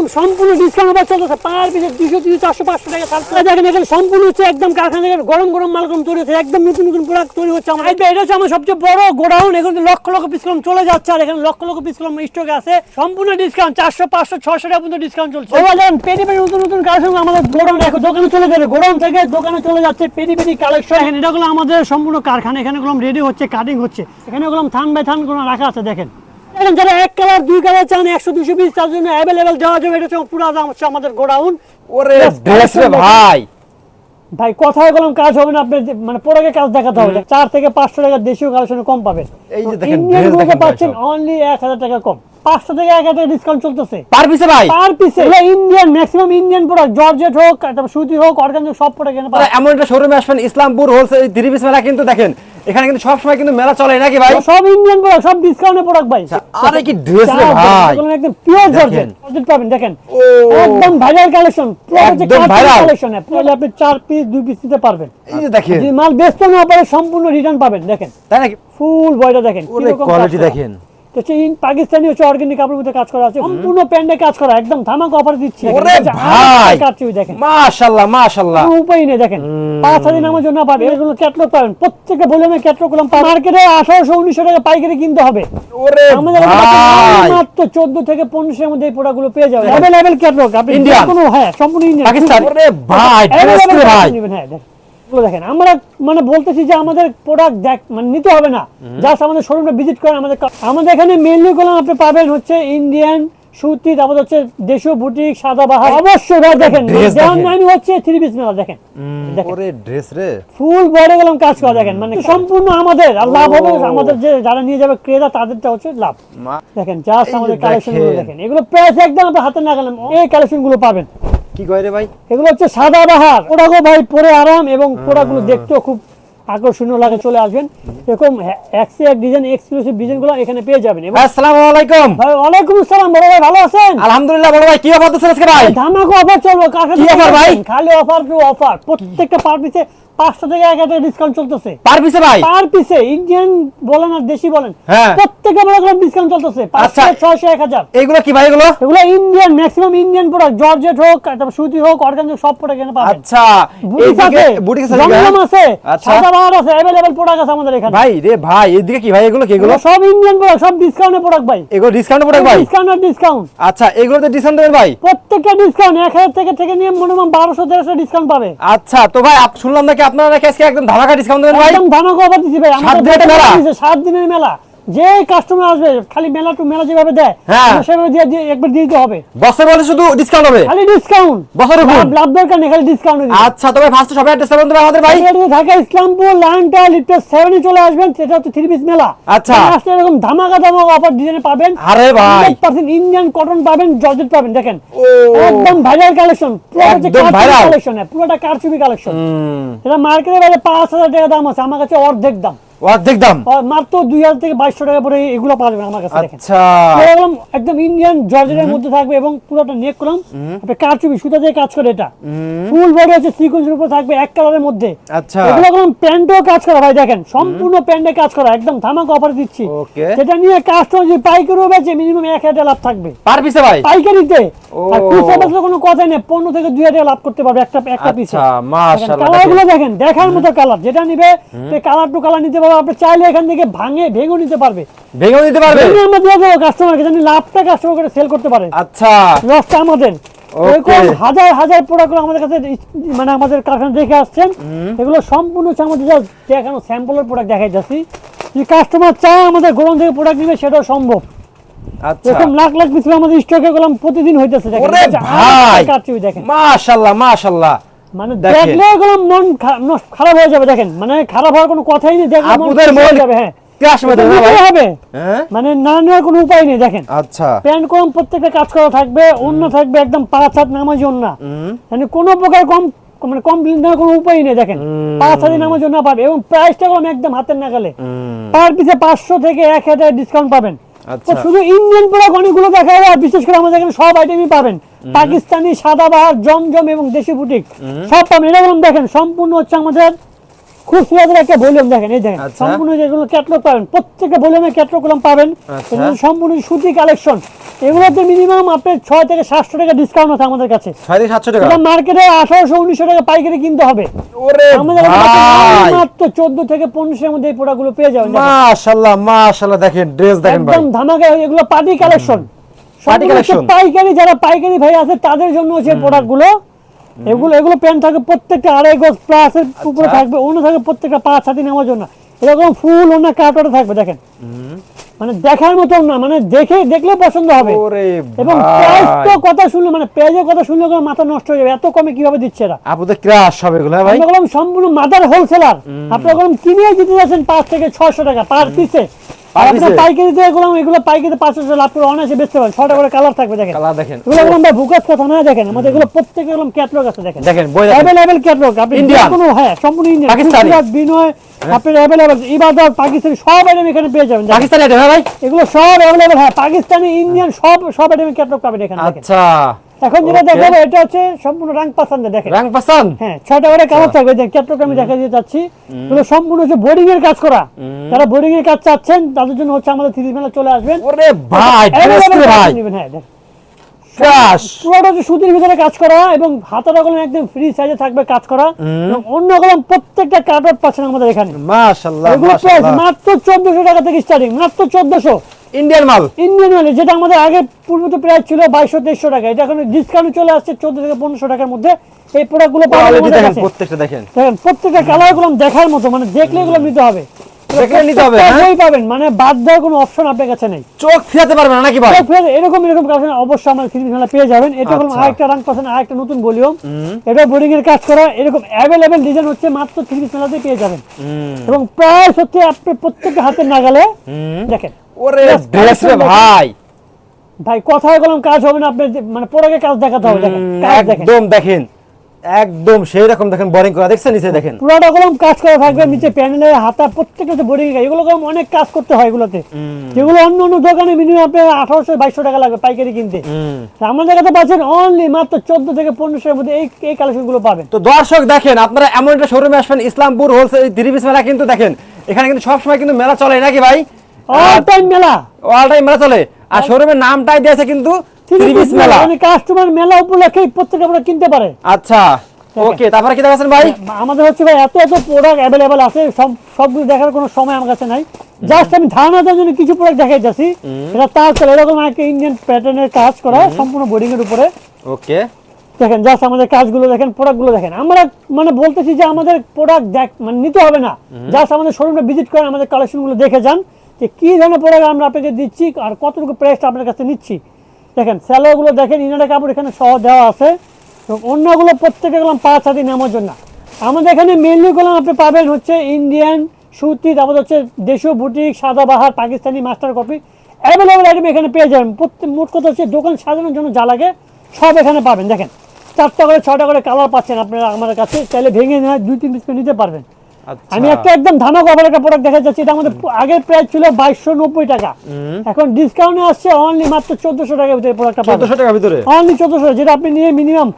একদম সম্পূর্ণ discount offer চলতেছে। পার পিসে দুশো তিরিশ চারশো পাঁচশো টাকা দেখেন এখানে সম্পূর্ণ হচ্ছে একদম কারখানা থেকে গরম গরম মাল গরম তৈরি হচ্ছে একদম নতুন নতুন প্রোডাক্ট তৈরি হচ্ছে আমার এটা হচ্ছে আমার সবচেয়ে বড় গোডাউন এখানে লক্ষ লক্ষ পিস কলম চলে যাচ্ছে আর এখানে লক্ষ লক্ষ পিস কলম স্টকে আছে। সম্পূর্ণ ডিসকাউন্ট চারশো পাঁচশো ছশো টাকা পর্যন্ত ডিসকাউন্ট চলছে। এবার দেখেন পেটি পেটি নতুন নতুন কালেকশন আমাদের গোডাউন এখন দোকানে চলে যাবে গোডাউন থেকে দোকানে চলে যাচ্ছে পেটি পেটি কালেকশন এখানে এটা গুলো আমাদের সম্পূর্ণ কারখানা। এখানে গুলো রেডি হচ্ছে কাটিং হচ্ছে। এখানে গুলো থান বাই থান রাখা আছে দেখেন। দেখেন যারা এক কালার দুই কালার চান একশো দুশো পিস তার জন্য অ্যাভেলেবেল দেওয়া যাবে। এটা হচ্ছে পুরো হচ্ছে আমাদের গোডাউন। ওরে ড্রেস রে ভাই। ভাই কথায় বললাম কাজ হবে না আপনি মানে পরে কাজ দেখাতে হবে। চার থেকে পাঁচশো টাকা দেশীয় কালেকশন কম পাবেন এই যে দেখেন, পাচ্ছেন অনলি এক হাজার টাকা কম। পাঁচশো থেকে এক হাজার ডিসকাউন্ট চলতেছে। পার পিসে ভাই? পার পিসে Indian maximum Indian product georgette হোক তারপর সুতি হোক সব প্রোডাক্ট এখানে তারা পাবেন এমন একটা শোরুমে আসবেন ইসলামপুর হোলসেল থ্রি পিস মেলা কিন্তু দেখেন এখানে কিন্তু সব সময় কিন্তু মেলা চলে নাকি ভাই? সব ইন্ডিয়ান প্রোডাক্ট সব ডিসকাউন্টে প্রোডাক্ট ভাই। আরে কি dress রে ভাই। এগুলো একদম পিওর জর্জেট জর্জেট পাবেন দেখেন। একদম ভাইরাল কালেকশন একদম viral। কালেকশন আপনি চার পিস দুই পিস নিতে পারবেন। এই যে দেখেন। যদি মাল বেচতে না পারে সম্পূর্ণ রিটার্ন পাবেন দেখেন। তাই নাকি? ফুল বয়টা দেখেন কীরকম কোয়ালিটি দেখেন। তো পাকিস্তানি হচ্ছে অর্গানিক কাপড়ের মধ্যে কাজ করা আছে। সম্পূর্ণ প্যান্ডে কাজ করা একদম ধামাক অফার দিচ্ছি। ওরে ভাই! কাটছি, দেখেন। মাশাআল্লাহ মাশাআল্লাহ। উপায় নেই দেখেন। পাঁচ হাজার নামের জন্য পাবেন। এগুলো ক্যাটলগ পাবেন। প্রত্যেকটা ভলিউমে ক্যাটলগ করলাম। মার্কেটে আঠারোশো উনিশশো টাকা পাইকারি কিনতে হবে। ওরে মাত্র চোদ্দ থেকে পনেরোশোর মধ্যে এই প্রোডাক্টগুলো পেয়ে যাবেন। অ্যাভেলেবেল ক্যাটলগ আপনি কোনো হ্যাঁ সম্পূর্ণ ইন্ডিয়ান পাকিস্তান। ওরে ভাই ড্রেস ভাই। হ্যাঁ এগুলো দেখেন আমরা মানে বলতেছি যে আমাদের প্রোডাক্ট দেখ মানে নিতে হবে না। জাস্ট আমাদের শোরুমটা ভিজিট করেন আমাদের আমাদের এখানে মেনলি গুলো আপনি পাবেন হচ্ছে ইন্ডিয়ান সুতি তারপর হচ্ছে দেশীয় বুটিক সাদা বাহার। অবশ্যই ভাই দেখেন যেমন আমি হচ্ছে থ্রি পিস মেলা দেখেন। দেখেন। ওরে ড্রেস রে। ফুল বডি গেলাম কাজ করা দেখেন মানে সম্পূর্ণ আমাদের আর লাভ হবে আমাদের যে যারা নিয়ে যাবে ক্রেতা তাদেরটা হচ্ছে লাভ। দেখেন জাস্ট আমাদের কালেকশনগুলো দেখেন। দেখেন এগুলো প্রাইস একদম আপনার হাতে না গেলাম এই কালেকশনগুলো পাবেন। কি কয় রে ভাই? এগুলো হচ্ছে সাদা বাহার। ওটাকে ভাই পরে আরাম এবং পোড়াগুলো দেখতেও খুব আকর্ষণীয় লাগে চলে আসবেন। এরকম এক্সি এক ডিজাইন এক্সক্লুসিভ ডিজাইনগুলো এখানে পেয়ে যাবেন। আসসালামু আলাইকুম। ভাই ওয়ালাইকুম আসসালাম বড় ভাই ভালো আছেন? আলহামদুলিল্লাহ বড় ভাই কি অফার দিচ্ছেন আজকে ভাই? ধামাকা অফার চলবে কাকে কি অফার ভাই? খালি অফার টু অফার প্রত্যেকটা পার পাঁচশো থেকে এক হাজার ডিসকাউন্ট চলতেছে। পার পিসে ভাই? পার পিসে ইন্ডিয়ান বলেন আর দেশি বলেন হ্যাঁ। প্রত্যেকটা বড় ডিসকাউন্ট চলতেছে আচ্ছা। পাঁচশো ছয়শো এক হাজার। এইগুলো কি ভাই এগুলো? এগুলো Indian maximum Indian product georgette হোক তারপর সুতি হোক অর্গান সব প্রোডাক্ট এখানে পাবেন। আচ্ছা বুটিক আছে বুটিক আছে জমজম আছে আচ্ছা। সাদা বাহার আছে অ্যাভেলেবল প্রোডাক্ট আছে আমাদের এখানে। ভাই রে ভাই এদিকে কি ভাই এগুলো কি এগুলো? এগুলো সব ইন্ডিয়ান প্রোডাক্ট সব ডিসকাউন্টের প্রোডাক্ট ভাই। এগুলো ডিসকাউন্ট প্রোডাক্ট ভাই? ডিসকাউন্ট ডিসকাউন্ট আচ্ছা এগুলোতে ডিসকাউন্ট দেবেন ভাই? প্রত্যেকটা ডিসকাউন্ট এক হাজার থেকে থেকে নিয়ে মিনিমাম বারোশো তেরোশো ডিসকাউন্ট পাবে। আচ্ছা তো ভাই আপ- শুনলাম নাকি আপনারা নাকি আজকে একদম ধামাকা ডিসকাউন্ট দেবেন ভাই? একদম ধামাকা অফার দিছি ভাই। আমাদের দিনের মেলা? মেলা? সাত দিনের মেলা। যে কাস্টমার আসবে খালি মেলা টু মেলা যেভাবে দেয় হ্যাঁ। সেভাবে দিয়ে একবার দিতে হবে। বছর বলতে শুধু ডিসকাউন্ট হবে? খালি ডিসকাউন্ট? লাভ দরকার নেই খালি ডিসকাউন্ট আচ্ছা তবে ফার্স্ট সবাই অ্যাড্রেস আমাদের ভাই। ঢাকা ইসলামপুর লাইনটা লিফটের সেভেনে চলে আসবেন সেটা হচ্ছে থ্রি পিস মেলা। আচ্ছা। আসলে এরকম ধামাকা ধামাকা অফার ডিজাইনে পাবেন। আরে ভাই। পার্সেন্ট ইন্ডিয়ান কটন পাবেন জর্জেট পাবেন দেখেন। একদম ভাইরাল কালেকশন একদম viral। কালেকশন পুরোটা কারচুপি কালেকশন এটা মার্কেটে বাইরে পাঁচ হাজার টাকা দাম আছে আমার কাছে অর্ধেক দাম। অর্ধেক দাম। মাত্র দুই হাজার থেকে বাইশশো টাকা পরে এগুলো পাবেন আমার কাছে আচ্ছা। একদম ইন্ডিয়ান জর্জেটের মধ্যে থাকবে এবং পুরোটা নেক আপনি কারচুপি সুতা দিয়ে কাজ করে এটা। ফুল বডি হচ্ছে সিকোয়েন্সের উপর থাকবে এক কালারের মধ্যে। আচ্ছা। এগুলো প্যান্টও কাজ করা ভাই দেখেন। সম্পূর্ণ প্যান্টে কাজ করা একদম ধামাক অফার দিচ্ছি। সেটা নিয়ে কাস্টমার যদি পাইকারিও বেচে মিনিমাম এক হাজার লাভ থাকবে। পার পিসে ভাই? পাইকারিতে। আর খুচরা বেচলে কোনো কথাই নেই পনেরো থেকে দুই হাজার লাভ করতে পারবে একটা একটা পিসে আচ্ছা মাশাআল্লাহ কালার দেখেন। দেখেন দেখার মতো কালার যেটা নিবে কালার টু কালার নিতে পারবে আপনি চাইলে এখান থেকে ভাঙে ভেঙে নিতে পারবে। ভেঙেও দিতে পারবে? ভেঙে আমরা দিয়ে দেবো কাস্টমারকে জানি লাভটা কাস্টমার করে সেল করতে পারে। আচ্ছা। লসটা আমাদের. এরকম হাজার হাজার প্রোডাক্ট আমাদের কাছে মানে আমাদের কারখানা দেখে আসছেন। এগুলো সম্পূর্ণ হচ্ছে আমাদের যা দেখানো স্যাম্পলের প্রোডাক্ট দেখাই যাচ্ছি। যদি কাস্টমার চায় আমাদের গোলাম থেকে প্রোডাক্ট নিবে সেটাও সম্ভব। আচ্ছা। এরকম লাখ লাখ পিস আমাদের স্টকে গেলাম প্রতিদিন হইতেছে দেখেন। ওরে এই মানে দেখলে এগুলো মন খারাপ হয়ে যাবে দেখেন। মানে খারাপ হওয়ার কোনো কথাই নেই দেখলে মন মন যাবে হ্যাঁ। ক্রাশ হবে। হ্যাঁ? মানে না নেওয়ার কোনো উপায় নেই দেখেন। আচ্ছা। প্যান্ট কম প্রত্যেকটা কাজ করা থাকবে অন্য থাকবে একদম পাঁচ হাত নামাজি অন্য মানে কোনো প্রকার কম মানে কমপ্লেন দেওয়ার কোনো উপায় নেই দেখেন। পাঁচ হাজার নামার জন্য পাবে এবং প্রাইসটা কম একদম হাতের নাগালে। পার পিছে পাঁচশো থেকে এক হাজার ডিসকাউন্ট পাবেন। শুধু ইন্ডিয়ান প্রোডাক্ট অনেকগুলো দেখা যাবে বিশেষ করে আমাদের এখানে সব আইটেমই পাবেন। পাকিস্তানি সাদাবাহার জমজম এবং দেশি বুটিক। সব পাবেন এরকম দেখেন সম্পূর্ণ হচ্ছে আমাদের খুব একটা ভলিউম দেখেন এই দেখেন আচ্ছা। সম্পূর্ণ যেগুলো ক্যাটলগ পাবেন প্রত্যেকটা ভলিউমে ক্যাটলগগুলো পাবেন আচ্ছা। সম্পূর্ণ সুতি কালেকশন এগুলোতে মিনিমাম আপনার ছয় থেকে সাতশো টাকা ডিসকাউন্ট আছে আমাদের কাছে ছয় থেকে সাতশো টাকা মার্কেটে আঠারোশো উনিশশো টাকা পাইকারি কিনতে হবে আমাদের মাত্র চোদ্দ থেকে পনেরোশোর মধ্যে এই প্রোডাক্টগুলো পেয়ে যাবেন দেখেন। মাশাআল্লাহ মাশাআল্লাহ দেখেন ড্রেস দেখেন একদম ধামাকা এগুলো পার্টি কালেকশন। পাইকারি যারা পাইকারি ভাই আছে তাদের জন্য হচ্ছে এগুলো এগুলো প্যান্ট থাকে প্রত্যেকটা আড়াই গজ প্লাস উপরে আচ্ছা। থাকবে অন্য থাকে প্রত্যেকটা পাঁচ হাতি নেওয়ার জন্য। এরকম ফুল অন্য কাপড়ে থাকবে দেখেন। মানে দেখার মতো না মানে দেখে দেখলে পছন্দ হবে। এবং প্রাইস তো কথা শুনলে মানে প্রাইজের কথা শুনলে কোনো মাথা নষ্ট হয়ে যাবে এত কমে কীভাবে দিচ্ছে এরা? আপুদের ক্রাশ হবে এগুলো হ্যাঁ ভাই? আমরা সম্পূর্ণ মাদার হোলসেলার আপনারা বললাম কিনে দিতে যাচ্ছেন পাঁচ থেকে ছয়শো টাকা পার পিসে Per আপনার piece-এ? পাইকারি দিয়ে এগুলো এগুলো পাইকারি পাঁচশো লাভ করে অনায়াসে বেচতে পারেন। ছটা করে কালার থাকবে দেখেন। কালার দেখেন। এগুলো বললাম ভাই কথা না দেখেন। আমাদের এগুলো প্রত্যেকে ক্যাটলগ আছে দেখেন। দেখেন অ্যাভেলেবেল ক্যাটলগ আপনি? কোনো হ্যাঁ সম্পূর্ণ ইন্ডিয়ান পাকিস্তানি? বিনয় আপনার অ্যাভেলেবেল ইবাদত পাকিস্তানি সব আইটেম এখানে পেয়ে যাবেন পাকিস্তানি আইটেম হ্যাঁ ভাই। এগুলো সব অ্যাভেলেবেল হ্যাঁ পাকিস্তানি ইন্ডিয়ান সব সব আইটেমের ক্যাটলগ পাবেন এখানে আচ্ছা। এখন যেটা দেখাবো এটা হচ্ছে সম্পূর্ণ রাং পাসান দেখেন। রং পছন্দ হ্যাঁ ছয়টা করে কালার থাকবে যে ক্যাটলগ আমি দেখা দিয়ে যাচ্ছি। পুরো সম্পূর্ণ হচ্ছে বোর্ডিং এর কাজ করা। যারা বোর্ডিং এর কাজ চাচ্ছেন তাদের জন্য হচ্ছে আমাদের থ্রি মেলা চলে আসবেন। ওরে ভাই ভাই। হ্যাঁ, পুরোটা সুতির ভিতরে কাজ করা এবং হাতাটা কলম একদম ফ্রি সাইজে থাকবে কাজ করা। অন্য কলম প্রত্যেকটা পাচ্ছেন আমাদের এখানে। মাশাআল্লাহ মাত্র টাকা থেকে স্টার্টিং মাত্র চোদ্দশো। ইন্ডিয়ান মাল। ইন্ডিয়ান মালে যেটা আমাদের আগে পূর্বত প্রাইস ছিল বাইশশো তেইশশো টাকা। এটা এখন ডিসকাউন্ট চলে আসছে চোদ্দ থেকে পনেরোশো টাকার মধ্যে। এই প্রোডাক্টগুলো পাবেন কোয়ালিটি দেখেন প্রত্যেকটা দেখেন। দেখেন প্রত্যেকটা কালারগুলো দেখার মতো মানে দেখলে এগুলো নিতে হবে। দেখলে নিতে হবে, হ্যাঁ? পাবেন মানে বাদ দেওয়ার কোনো অপশন আপনার কাছে নেই। চোখ ফিরাতে পারবে না নাকি ভাই? এরকম এরকম কাজ অবশ্যই আমার থ্রি মেলা পেয়ে যাবেন। এটা হলো আচ্ছা। আরেকটা রাং পাচ্ছেন আরেকটা নতুন ভলিউম এটা বোর্ডিং এর কাজ করা এরকম অ্যাভেলেবেল ডিজাইন হচ্ছে মাত্র থ্রি মেলাতে পেয়ে যাবেন। এবং প্রাইস হচ্ছে আপনি প্রত্যেকটা হাতের নাগালে। দেখেন। ওরে ড্রেস রে ভাই। ভাই কথায় বললাম কাজ হবে না আপনার যে- মানে পরে কাজ দেখাতে হবে একদম দেখেন। একদম সেই রকম দেখেন বোরিং করা। দেখছেন নিচে দেখেন? পুরোটা কলম কাজ করা থাকবে নিচে প্যানেলের হাতা প্রত্যেকটা বোর্ডিং এগুলো কলম অনেক কাজ করতে হয় এগুলোতে। যেগুলো অন্য অন্য দোকানে মিনিমাম আপনার আঠারোশো বাইশশো টাকা লাগবে পাইকারি কিনতে। আমাদের কাছে পাচ্ছেন অনলি মাত্র চোদ্দ থেকে পনেরোশোর মধ্যে এই এই কালেকশনগুলো পাবেন। তো দর্শক দেখেন আপনারা এমন একটা শোরুমে আসবেন ইসলামপুর হোলসেল পিস মেলা কিন্তু দেখেন। এখানে কিন্তু সবসময় কিন্তু মেলা চলে নাকি ভাই? অল টাইম মেলা। অল টাইম মেলা চলে। আর শোরুমের নামটাই দিয়েছে কিন্তু মেলা। মানে কাস্টমার মেলা উপলক্ষে প্রত্যেকে আমরা কিনতে পারে। আচ্ছা ওকে তারপরে কি দেখাচ্ছেন ভাই? আমাদের হচ্ছে ভাই এত এত প্রোডাক্ট অ্যাভেলেবেল আছে সব সবগুলো দেখার কোনো সময় আমার কাছে নাই। জাস্ট আমি ধারণা দেওয়ার জন্য কিছু প্রোডাক্ট দেখাই যাচ্ছি এটা তার চলে এরকম একটা প্যাটার্নের কাজ করা সম্পূর্ণ বোর্ডিং এর উপরে। ওকে। দেখেন জাস্ট আমাদের কাজগুলো দেখেন প্রোডাক্টগুলো দেখেন। আমরা মানে বলতেছি যে আমাদের প্রোডাক্ট দেখ মানে নিতে হবে না। জাস্ট আমাদের শোরুমটা ভিজিট করেন আমাদের কালেকশনগুলো দেখে যান যে কী ধরনের প্রোডাক্ট আমরা আপনাকে দিচ্ছি আর কতটুকু প্রাইসটা আপনার কাছে নিচ্ছি। দেখেন, স্যালোগুলো দেখেন, ইনারের কাপড় এখানে সহ দেওয়া আছে। এবং অন্যগুলো প্রত্যেকে গেলাম পাঁচ হাতি নামার জন্য। আমাদের এখানে মেনলি গেলাম আপনি পাবেন হচ্ছে ইন্ডিয়ান সুতি, তারপর হচ্ছে দেশীয় boutique Sadabahar Pakistani master copy available item এখানে পেয়ে যাবেন। প্রত্যেক মোট কথা হচ্ছে দোকান সাজানোর জন্য যা লাগে সব এখানে পাবেন। দেখেন, চারটা করে ছটা করে কালার পাচ্ছেন আপনারা আমার কাছে। চাইলে ভেঙে নেওয়া দুই, তিন পিস নিতে পারবেন। আমি একটা একদম ধামাক অফার একটা প্রোডাক্ট দেখা যাচ্ছে এটা আমাদের আগের প্রাইস ছিল বাইশশো নব্বই টাকা। এখন ডিসকাউন্টে আসছে অনলি মাত্র চোদ্দশো টাকার ভিতরে প্রোডাক্টটা চোদ্দশো টাকার ভিতরে? অনলি চোদ্দশো যেটা আপনি নিয়ে মিনিমাম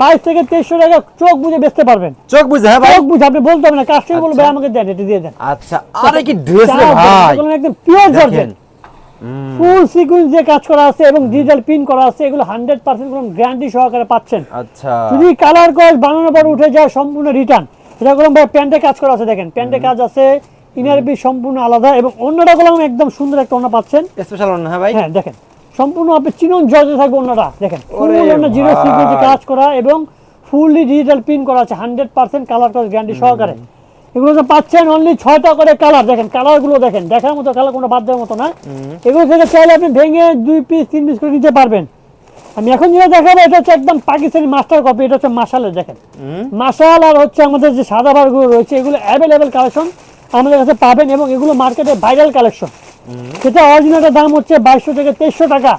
বাইশ থেকে তেইশশো টাকা চোখ বুঝে বেচতে পারবেন। চোখ বুঝে হ্যাঁ ভাই। চোখ বুঝে আপনি বলতে হবে না কাস্টমার বলবে আমাকে দেন এটা দিয়ে দেন। আচ্ছা আরে কি ড্রেস রে ভাই। একদম পিওর জর্জেট ফুল সিকুয়েন্স দিয়ে কাজ করা আছে এবং ডিজিটাল পিন করা আছে এগুলো হান্ড্রেড পার্সেন্ট কোনো গ্যারান্টি সহকারে পাচ্ছেন। আচ্ছা। যদি কালার কস বানানোর পর উঠে যায় সম্পূর্ণ রিটার্ন এটা করলাম ভাই প্যান্টে কাজ করা আছে দেখেন। প্যান্টে কাজ আছে ইনার বি সম্পূর্ণ আলাদা এবং অন্যটা করলাম একদম সুন্দর একটা অন্য পাচ্ছেন। স্পেশাল হ্যাঁ ভাই। হ্যাঁ দেখেন। সম্পূর্ণ আপনি চিনন জর্জে থাকবে অন্যটা দেখেন। অন্য জিরো সিকুয়েন্সে কাজ করা এবং ফুললি ডিজিটাল পিন করা আছে হান্ড্রেড পার্সেন্ট কালার কস গ্যারান্টি সহকারে। এগুলো তো পাচ্ছেন অনলি ছয়টা করে কালার দেখেন কালারগুলো দেখেন। দেখার মতো কালার কোনো বাদ দেওয়ার মতো না। এগুলো থেকে চাইলে আপনি ভেঙে দুই পিস তিন পিস করে নিতে পারবেন। আমি এখন যেটা দেখাবো এটা হচ্ছে একদম পাকিস্তানি মাস্টার কপি এটা হচ্ছে মাসালের দেখেন। মাসাল আর হচ্ছে আমাদের যে সাদা বারগুলো রয়েছে এগুলো অ্যাভেলেবেল কালেকশন আমাদের কাছে পাবেন এবং এগুলো মার্কেটে ভাইরাল কালেকশন সেটা অরিজিনালের দাম হচ্ছে বাইশশো থেকে তেইশশো টাকা।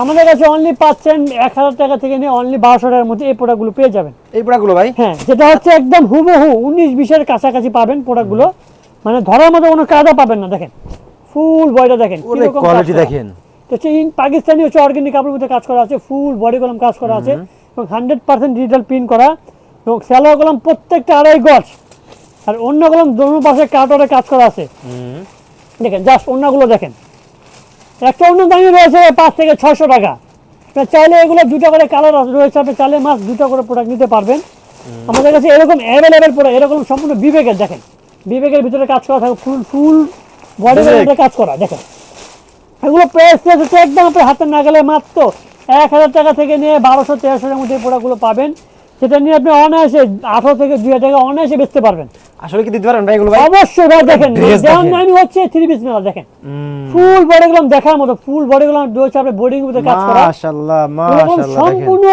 আমাদের কাছে অনলি পাচ্ছেন এক হাজার টাকা থেকে নিয়ে অনলি বারোশো টাকার মধ্যে এই প্রোডাক্টগুলো পেয়ে যাবেন। এই প্রোডাক্টগুলো ভাই? হ্যাঁ যেটা হচ্ছে একদম হুবহু উনিশ বিশের কাছাকাছি পাবেন প্রোডাক্টগুলো মানে ধরার মতো কোনো কাদা পাবেন না দেখেন। ফুল বয়টা দেখেন কোয়ালিটি দেখেন। তো হচ্ছে ইন পাকিস্তানি হচ্ছে অর্গানিক কাপড়ের মধ্যে কাজ করা আছে ফুল বডি কলম কাজ করা আছে এবং হান্ড্রেড পার্সেন্ট ডিজিটাল প্রিন্ট করা এবং স্যালোয়ার কলম প্রত্যেকটা আড়াই গজ আর অন্যগুলো দোনো পাশে কাটরে কাজ করা আছে। দেখেন জাস্ট অন্যগুলো দেখেন। একটা অন্য দামি রয়েছে পাঁচ থেকে ছশো টাকা। আপনার চাইলে এগুলো দুটো করে কালার রয়েছে আপনি চাইলে মাছ দুটো করে প্রোডাক্ট নিতে পারবেন। আমাদের কাছে এরকম অ্যাভেলেবেল প্রোডাক্ট এরকম সম্পূর্ণ বিবেকের দেখেন। বিবেকের ভিতরে কাজ করা থাকে ফুল ফুল বডি। কাজ করা দেখেন। এগুলো প্রাইস হচ্ছে একদম আপনার হাতের নাগালে মাত্র এক হাজার টাকা থেকে নিয়ে বারোশো তেরোশোর মধ্যে প্রোডাক্টগুলো পাবেন। সেটা নিয়ে আপনি অনায়াসে আঠারো থেকে দুই হাজার টাকা অনায়াসে বেচতে পারবেন। আসলে কি দিতে পারেন ভাই এগুলো অবশ্যই ভাই দেখেন যেমন আমি হচ্ছে থ্রি পিস মেলা দেখেন। ফুল বডি গুলো দেখার মতো ফুল বডি গুলো রয়েছে আপনার বোর্ডিং মধ্যে কাজ করা। মাশাআল্লাহ মাশাআল্লাহ সম্পূর্ণ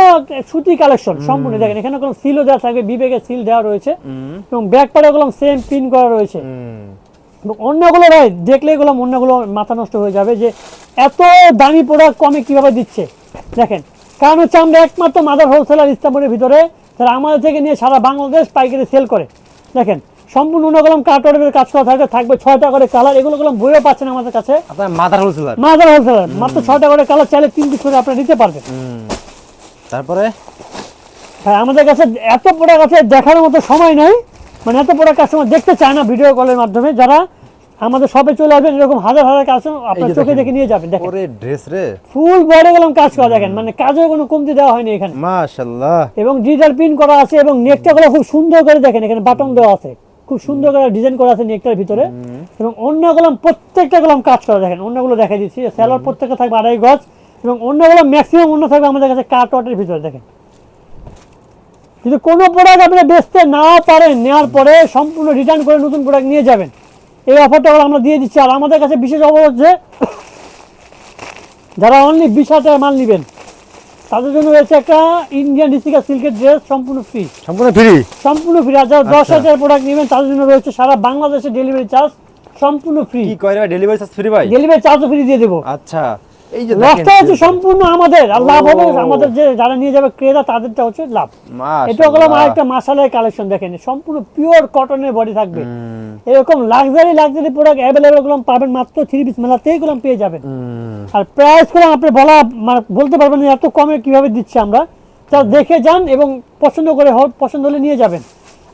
সুতি কালেকশন সম্পূর্ণ দেখেন এখানে কোনো সিলও দেওয়া থাকবে বিবেকের সিল দেওয়া রয়েছে। এবং ব্যাক পাড়ে গুলো সেম পিন করা রয়েছে। অন্যগুলো ভাই দেখলে এগুলো অন্যগুলো মাথা নষ্ট হয়ে যাবে যে এত দামি প্রোডাক্ট কমে কীভাবে দিচ্ছে? দেখেন কারণ হচ্ছে আমরা একমাত্র মাদার হোলসেলার ইস্তাম্বুলের ভিতরে তারা আমাদের থেকে নিয়ে সারা বাংলাদেশ পাইকারি সেল করে। দেখেন সম্পূর্ণ অন্যগুলো কাটরের কাজ করা থাকবে থাকবে ছয়টা করে কালার এগুলো গুলো বইও পাচ্ছেন আমাদের কাছে। মাথার হোলসেলার মাদার হোলসেলার মাত্র ছয়টা করে কালার চাইলে তিন পিস করে আপনারা নিতে পারবেন। তারপরে? হ্যাঁ আমাদের কাছে এত প্রোডাক্ট আছে দেখার মতো সময় নেই। মানে এত প্রোডাক্ট কাস্টমার দেখতে চায় না ভিডিও কলের মাধ্যমে যারা আমাদের শপে চলে আসবেন এরকম হাজার হাজার কাস্টমার আপনার চোখে দেখে নিয়ে যাবেন দেখেন। ওরে ড্রেস রে। ফুল বডি গেলাম কাজ করা দেখেন মানে কাজের কোনো কমতি দেওয়া হয়নি এখানে। মাশাআল্লাহ। এবং ডিজিটাল পিন করা আছে এবং নেকটা গুলো খুব সুন্দর করে দেখেন এখানে বাটন দেওয়া আছে। খুব সুন্দর করে ডিজাইন করা আছে নেকটার ভিতরে। এবং অন্যগুলো প্রত্যেকটা গুলাম কাজ করা দেখেন অন্যগুলো দেখা দিচ্ছি। স্যালার প্রত্যেকটা থাকবে আড়াই গজ এবং অন্যগুলো ম্যাক্সিমাম অন্য থাকবে আমাদের কাছে কাট ওয়াটের ভিতরে দেখেন। যদি কোনো প্রোডাক্ট আপনি বেচতে না পারেন নেওয়ার পরে সম্পূর্ণ রিটার্ন করে নতুন প্রোডাক্ট নিয়ে যাবেন। এই অফারটা আমরা দিয়ে দিচ্ছি। আর আমাদের কাছে বিশেষ অফার হচ্ছে যারা অনলি বিশ হাজার মাল নেবেন তাদের জন্য রয়েছে একটা ইন্ডিয়ান ডিস্ট্রিক্ট সিল্কের ড্রেস সম্পূর্ণ ফ্রি সম্পূর্ণ ফ্রি সম্পূর্ণ ফ্রি আর যারা দশ আচ্ছা। হাজার প্রোডাক্ট নেবেন তাদের জন্য রয়েছে সারা বাংলাদেশে ডেলিভারি চার্জ সম্পূর্ণ ফ্রি কি কয় ডেলিভারি চার্জ ফ্রি ভাই? ডেলিভারি চার্জও ফ্রি দিয়ে দেবো। আচ্ছা। এই যে লসটা হচ্ছে সম্পূর্ণ আমাদের আর লাভ হবে আমাদের যে যারা নিয়ে যাবে ক্রেতা তাদেরটা হচ্ছে লাভ। এটা হলো আরেকটা মাসালের কালেকশন দেখেন। সম্পূর্ণ পিওর কটনের বডি থাকবে। এরকম লাক্সারি লাক্সারি প্রোডাক্ট অ্যাভেলেবলগুলো পাবেন মাত্র থ্রি পিস মেলাতেই গুলো পেয়ে যাবেন। আর প্রাইসগুলো আপনি বলা মানে বলতে পারবেন এত কমে কীভাবে দিচ্ছে আমরা। যা দেখে যান এবং পছন্দ করে হোক পছন্দ হলে নিয়ে যাবেন।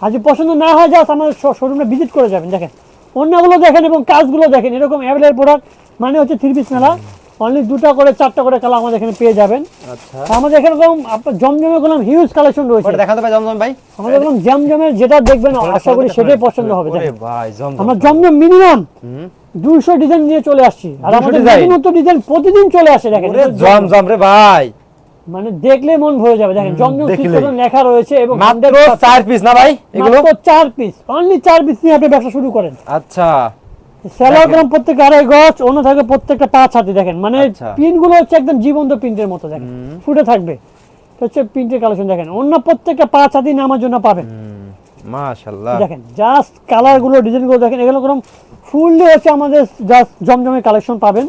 আর যদি পছন্দ না হয় জাস্ট আমাদের শোরুমে ভিজিট করে যাবেন দেখেন। অন্যগুলো দেখেন এবং কাজগুলো দেখেন। এরকম অ্যাভেলেবল প্রোডাক্ট মানে হচ্ছে থ্রি পিস মেলা। অনলি দুটা করে চারটা করে কালার আমাদের এখানে পেয়ে যাবেন। আচ্ছা। আমাদের এখানে এরকম জমজমে গেলাম হিউজ কালেকশন রয়েছে। ওটা দেখাতে পাই জমজম ভাই। আমাদের এরকম জমজমের যেটা দেখবেন আশা করি সেটাই পছন্দ হবে। ভাই জমজম আমরা জমজম মিনিমাম হুম। দুইশো ডিজাইন নিয়ে চলে আসছি। আর আমাদের? নতুন ডিজাইন প্রতিদিন চলে আসে দেখেন। এটা জমজম। রে ভাই। মানে দেখলে মন ভরে যাবে দেখেন। জমজম। সিস্টেম লেখা রয়েছে এবং মাত্র 100% চার পিস না ভাই এগুলো? মাত্র চার পিস অনলি চার পিস নিয়ে আপনি ব্যবসা শুরু করেন। আচ্ছা। সেলার গ্রাম প্রত্যেক আড়াই গছ অন্য থাকবে প্রত্যেকটা পাঁচ হাতি দেখেন। মানে আচ্ছা। পিনগুলো হচ্ছে একদম জীবন্ত মতো দেখেন। ফুটে থাকবে। হচ্ছে প্রিন্টের কালেকশন দেখেন। অন্য প্রত্যেকটা পাঁচ হাতি নামার জন্য পাবেন। মাশাআল্লাহ। দেখেন জাস্ট কালারগুলো ডিজাইনগুলো দেখেন এগুলো কোনো ফুললি হচ্ছে আমাদের জাস্ট জমজমের কালেকশন পাবেন।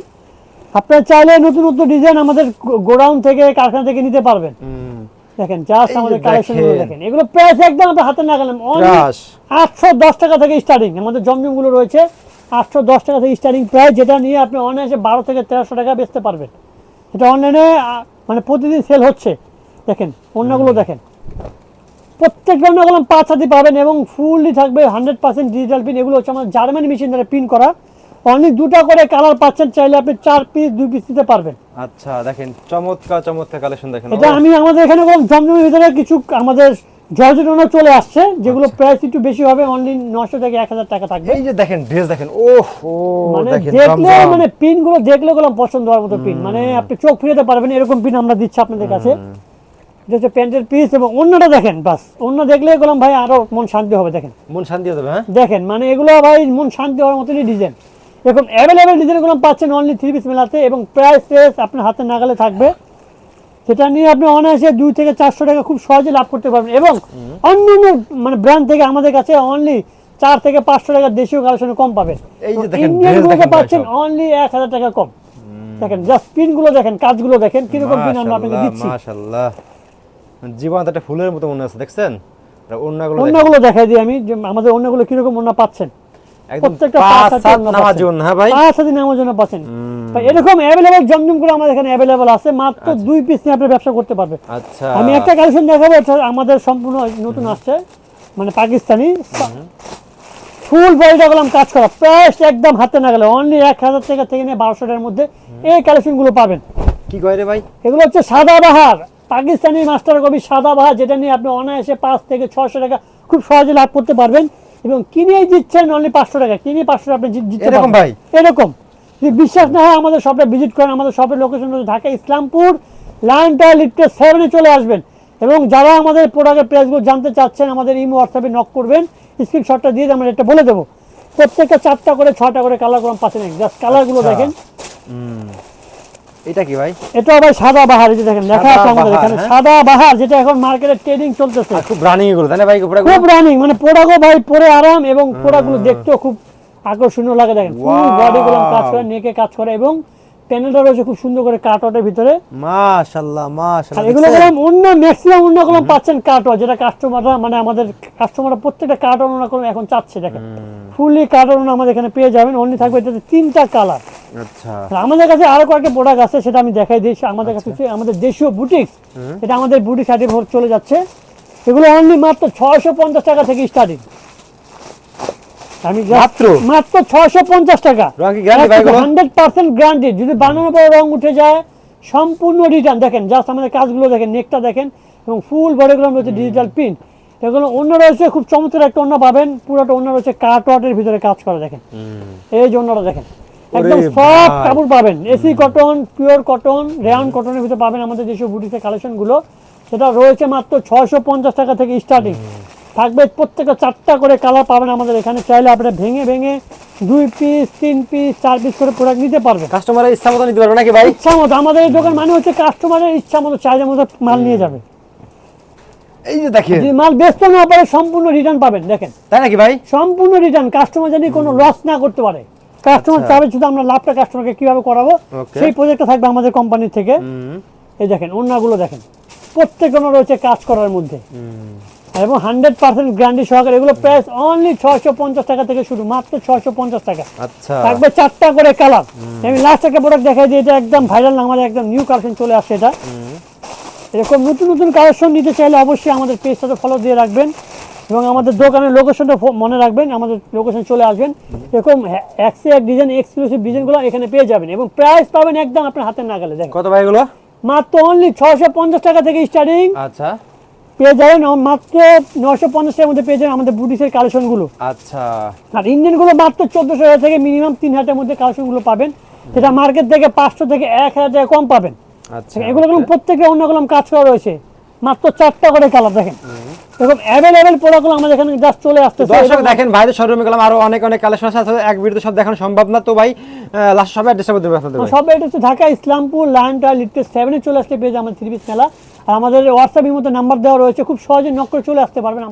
আপনারা চাইলে নতুন নতুন ডিজাইন আমাদের গোডাউন থেকে কারখানা থেকে নিতে পারবেন। দেখেন জাস্ট আমাদের কালেকশনগুলো দেখেন। এগুলো প্রাইস একদম আপনার হাতে না গেলাম ক্রাশ আটশো দশ টাকা থেকে স্টার্টিং আমাদের জমজমগুলো রয়েছে। আটশো দশ টাকা থেকে স্টার্টিং প্রাইস যেটা নিয়ে আপনি অনলাইনে বারো থেকে তেরোশো টাকা বেচতে পারবেন। এটা অনলাইনে মানে প্রতিদিন সেল হচ্ছে। দেখেন অন্যগুলো দেখেন। প্রত্যেক অন্যগুলো পাঁচ হাতি পাবেন এবং ফুললি থাকবে হান্ড্রেড পার্সেন্ট ডিজিটাল পিন এগুলো হচ্ছে আমাদের জার্মানি মেশিন দ্বারা পিন করা। অনলি দুটা করে কালার পাচ্ছেন চাইলে আপনি চার পিস দুই পিস নিতে পারবেন। আচ্ছা দেখেন চমৎকার চমৎকার কালেকশন দেখেন। এটা আমি আমাদের এখানে জমজমের ভিতরে কিছু আমাদের জর্জেটোনা চলে আসছে যেগুলো প্রাইস একটু বেশি হবে অনলি নশো থেকে এক হাজার টাকা থাকবে। এই যে দেখেন ড্রেস দেখেন ওহ মানে দেখলে মানে পিনগুলো দেখলে গেলাম পছন্দ হওয়ার মতো পিন। মানে আপনি চোখ ফিরাতে পারবেন এরকম পিন আমরা দিচ্ছি আপনাদের কাছে। এটা হচ্ছে প্যান্টের পিস এবং অন্যটা দেখেন বাস। অন্য দেখলে গেলাম ভাই আরও মন শান্তি হবে দেখেন। মন শান্তি যাবে হ্যাঁ? দেখেন মানে এগুলো ভাই মন শান্তি হওয়ার মতনই ডিজাইন এরকম অ্যাভেলেবেল ডিজাইনগুলো পাচ্ছেন অনলি থ্রি পিস মেলাতে এবং প্রাইস প্রাইস আপনার হাতে নাগালে থাকবে। সেটা নিয়ে আপনি অনায়াসে দুই থেকে চারশো টাকা খুব সহজে লাভ করতে পারবেন। এবং অন্য অন্য মানে ব্র্যান্ড থেকে আমাদের কাছে অনলি চার থেকে পাঁচশো টাকা দেশীয় কালেকশনে কম পাবেন। পাচ্ছেন অনলি এক হাজার টাকা কম। দেখেন জাস্ট পিনগুলো দেখেন কাজগুলো দেখেন কীরকম পিন আমরা আপনাকে দিচ্ছি। মাশাআল্লাহ। জীবন্ত একটা ফুলের মতো মনে আছে দেখছেন? দেখেন। অন্যগুলো দেখাই দিই আমি আমাদের অন্যগুলো কীরকম অন্য পাচ্ছেন। প্রত্যেকটা পাঁচ পাঁচ সাত নামার জন্য হ্যাঁ ভাই? পাঁচ হাতে নামার জন্য পাচ্ছেন তো এরকম অ্যাভেলেবল জমজম করে আমাদের এখানে অ্যাভেলেবল আছে। মাত্র দুই পিস নিয়ে আপনি ব্যবসা করতে পারবেন। আচ্ছা। আমি একটা কালেকশন দেখাবো আমাদের সম্পূর্ণ নতুন আসছে। মানে পাকিস্তানি। ফুল বডিটা গেলাম কাজ করা প্রাইস একদম হাতে না গেলে। অনলি এক হাজার টাকা থেকে নিয়ে বারোশো টাকার মধ্যে এই কালেকশনগুলো পাবেন। কি কয় রে ভাই? এগুলো হচ্ছে সাদা বাহার। পাকিস্তানি মাস্টার কবি সাদাবাহার যেটা নিয়ে আপনি অনায়াসে পাঁচ থেকে ছশো টাকা খুব সহজে লাভ করতে পারবেন। এবং কিনেই দিচ্ছেন অনলি পাঁচশো টাকা। কিনে পাঁচশো টাকা আপনি জিততে এরকম ভাই? এরকম। যদি বিশ্বাস না হয় আমাদের শপে ভিজিট করেন আমাদের শপের লোকেশন হচ্ছে ঢাকা ইসলামপুর লাইনটা লিফটে সেভেনে চলে আসবেন। এবং যারা আমাদের প্রোডাক্টের প্রাইসগুলো জানতে চাচ্ছেন আমাদের ইমো হোয়াটসঅ্যাপে নক করবেন। স্ক্রিনশটটা দিয়ে আমরা এটা বলে দেবো। প্রত্যেকটা চারটা করে ছটা করে কালার পাশে নেই জাস্ট কালারগুলো। দেখেন। এটা কি ভাই? এটা আবার সাদা বাহার যে দেখেন লেখা আছে আমাদের এখানে। হ্যাঁ? সাদা বাহার যেটা এখন মার্কেটে ট্রেডিং চলতেছে। খুব রানিং এগুলো তাই না ভাই? খুব রানিং মানে পোড়াগো ভাই পরে আরাম এবং পোড়াগুলো দেখতেও খুব আকর্ষণীয় লাগে দেখেন। ফুল বডি গুলো কাজ করে নেকে কাজ করে এবং প্যানেলটা রয়েছে খুব সুন্দর করে কাটওয়াটের ভিতরে। মাশাআল্লাহ আর মাশাআল্লাহ এগুলো? কলম অন্য ম্যাক্সিমাম অন্য কলম পাচ্ছেন কাটওয়া যেটা কাস্টমাররা মানে আমাদের কাস্টমাররা প্রত্যেকটা কার্টন অন্য কলম এখন চাচ্ছে দেখেন। ফুললি আমাদের এখানে পেয়ে যাবেন অনলি থাকবে এটাতে তিনটা কালার আচ্ছা। আমাদের কাছে আরও কয়েকটা প্রোডাক্ট আছে সেটা আমি দেখাই দিয়েছি। আমাদের কাছে আমাদের দেশীয় বুটিক্স এটা আমাদের বুটিক সাইডে চলে যাচ্ছে। এগুলো অনলি মাত্র ছয়শো পঞ্চাশ টাকা থেকে স্টার্টিং আমি মাত্র? মাত্র ছয়শো পঞ্চাশ টাকা। রং কি guarantee ভাই এগুলো? হান্ড্রেড পার্সেন্ট গ্যারান্টি যদি বানানোর পর রং উঠে যায় সম্পূর্ণ রিটার্ন দেখেন জাস্ট আমাদের কাজগুলো দেখেন নেকটা দেখেন এবং ফুল বডিগুলো রয়েছে ডিজিটাল প্রিন্ট এগুলো অন্য রয়েছে খুব চমৎকার একটা অন্য পাবেন। পুরোটা অন্য রয়েছে কাটওয়াটের ভিতরে কাজ করা দেখেন। এই যে অন্যটা দেখেন। একদম ভাই। কাপড় পাবেন। AC cotton pure cotton rayon কটনের ভিতরে পাবেন আমাদের যেসব কালেকশনগুলো সেটা রয়েছে মাত্র ছয়শো পঞ্চাশ টাকা থেকে স্টার্টিং থাকবে প্রত্যেকটা চারটা করে কালার পাবেন আমাদের এখানে। চাইলে আপনারা ভেঙে ভেঙে দুই পিস তিন পিস চার পিস করে প্রোডাক্ট নিতে পারবেন। কাস্টমারের ইচ্ছা মতো নিতে পারবে নাকি ভাই? ইচ্ছা মতো। আমাদের এই দোকান মানে হচ্ছে কাস্টমারের ইচ্ছা মতো চাহিদা মতো মাল নিয়ে যাবে। এই যে দেখেন। মাল ব্যস্ত না পারে সম্পূর্ণ রিটার্ন পাবেন দেখেন। তাই নাকি ভাই? সম্পূর্ণ রিটার্ন কাস্টমার জানি কোনো লস না করতে পারে। কাস্টমার। চাবে শুধু আমরা লাভটা কাস্টমারকে কীভাবে করাবো সেই প্রজেক্টটা থাকবে আমাদের কোম্পানি থেকে। এই দেখেন অন্যগুলো দেখেন। প্রত্যেক অন্য রয়েছে কাজ করার মধ্যে। এবং হান্ড্রেড পার্সেন্ট গ্যারান্টি সহকারে এগুলো প্রাইস অনলি ছয়শো পঞ্চাশ টাকা থেকে শুরু মাত্র ছয়শো পঞ্চাশ টাকা। আচ্ছা। থাকবে চারটা করে কালার আমি লাস্ট একটা প্রোডাক্ট দেখাই যে এটা একদম ভাইরাল আমাদের একদম নিউ কালেকশন চলে আসছে এটা। এরকম নতুন নতুন কালেকশন নিতে চাইলে অবশ্যই আমাদের পেজটাতে ফলো দিয়ে রাখবেন। এবং আমাদের দোকানের লোকেশনটা মনে রাখবেন আমাদের লোকেশন চলে আসবেন। এরকম একশো এক ডিজাইন এক্সক্লুসিভ ডিজাইনগুলো এখানে পেয়ে যাবেন এবং প্রাইস পাবেন একদম আপনার হাতে না গেলে দেখেন। কত ভাই এগুলো? মাত্র অনলি ছয়শো পঞ্চাশ টাকা থেকে স্টার্টিং আচ্ছা। পেয়ে যাবেন মাত্র নশো পঞ্চাশ টাকার মধ্যে পেয়ে যাবেন আমাদের বুটিসের কালেকশনগুলো আচ্ছা। আর ইন্ডিয়ানগুলো মাত্র চোদ্দোশো টাকা থেকে মিনিমাম তিন হাজারের মধ্যে কালেকশনগুলো পাবেন। যেটা মার্কেট থেকে পাঁচশো থেকে এক হাজার টাকা কম পাবেন। আচ্ছা। এগুলো প্রত্যেকে অন্য কলম কাজ করা রয়েছে। মাত্র চারটা করে কালার দেখেন। এরকম অ্যাভেলেবেল প্রোডাক্টগুলো আমাদের এখানে জাস্ট চলে আসছে দর্শক দেখেন ভাইদের শোরুমে গেলাম আরও অনেক অনেক কালেকশন আছে এক ভিডিওতে সব দেখানো সম্ভব না। তো ভাই লাস্ট সবাই অ্যাড্রেসটা বলতে। সব এটা হচ্ছে ঢাকা ইসলামপুর লায়নটা লিফটে সেভেনে চলে আসতে পেয়ে আমাদের থ্রি পিস মেলা। আর আমাদের হোয়াটসঅ্যাপের মতো নাম্বার দেওয়া রয়েছে খুব সহজে নক করে চলে আসতে পারবেন।